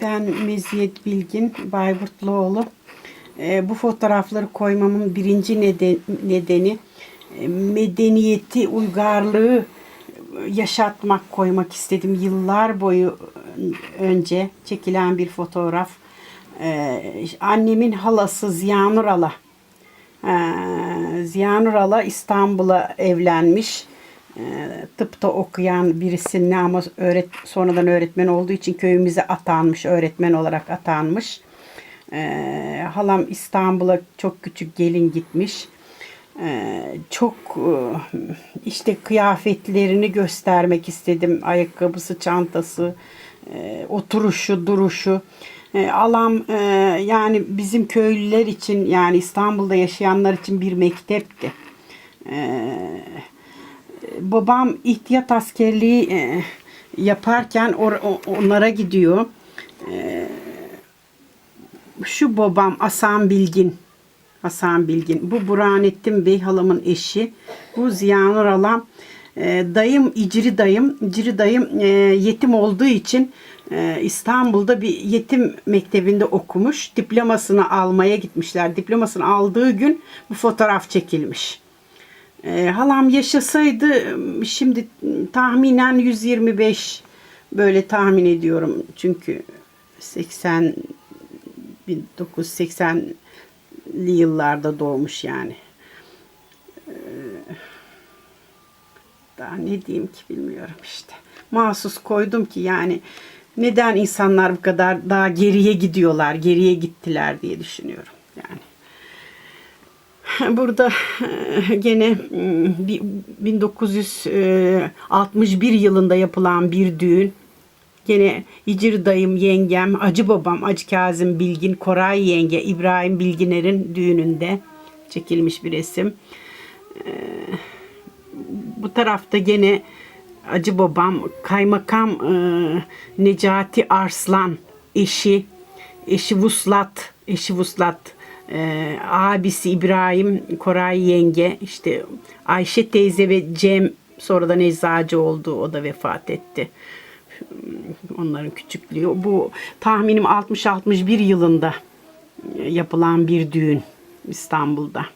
Ben Meziyet Bilgin Bayburtluoğlu. Ee, Bu fotoğrafları koymamın birinci neden- nedeni e, medeniyeti, uygarlığı yaşatmak, koymak istedim. Yıllar boyu önce çekilen bir fotoğraf. Ee, Annemin halası Ziyanur Ala. Ziyanur Ala İstanbul'a evlenmiş. Ee, tıpta okuyan birisinin ama öğret sonradan öğretmen olduğu için köyümüze atanmış, öğretmen olarak atanmış. Ee, halam İstanbul'a çok küçük gelin gitmiş. Ee, çok e, işte kıyafetlerini göstermek istedim. Ayakkabısı, çantası, e, oturuşu, duruşu. E, alam e, yani bizim köylüler için yani İstanbul'da yaşayanlar için bir mektepti. E, babam ihtiyat askerliği e, yaparken or- onlara gidiyor. E, şu babam Asan Bilgin. Hasan Bilgin. Bu Burhanettin Bey halamın eşi. Bu Ziyanur Alam. E, dayım İcri dayım. İcri dayım e, yetim olduğu için İstanbul'da bir yetim mektebinde okumuş. Diplomasını almaya gitmişler. Diplomasını aldığı gün bu fotoğraf çekilmiş. E, halam yaşasaydı şimdi tahminen 125 böyle tahmin ediyorum. Çünkü 80 1980'li yıllarda doğmuş yani. Ee, daha ne diyeyim ki bilmiyorum işte. Mahsus koydum ki yani neden insanlar bu kadar daha geriye gidiyorlar, geriye gittiler diye düşünüyorum yani. Burada e, gene mm, bir 1961 yılında yapılan bir düğün. Gene İcir dayım, yengem, Acı babam, Acı Kazım Bilgin, Koray yenge, İbrahim Bilginer'in düğününde çekilmiş bir resim. Ee, bu tarafta gene Acı babam, kaymakam e, Necati Arslan, eşi, eşi Vuslat, eşi Vuslat, e, abisi İbrahim, Koray yenge, işte Ayşe teyze ve Cem sonradan eczacı oldu, o da vefat etti onların küçüklüğü. Bu tahminim 60-61 yılında yapılan bir düğün İstanbul'da.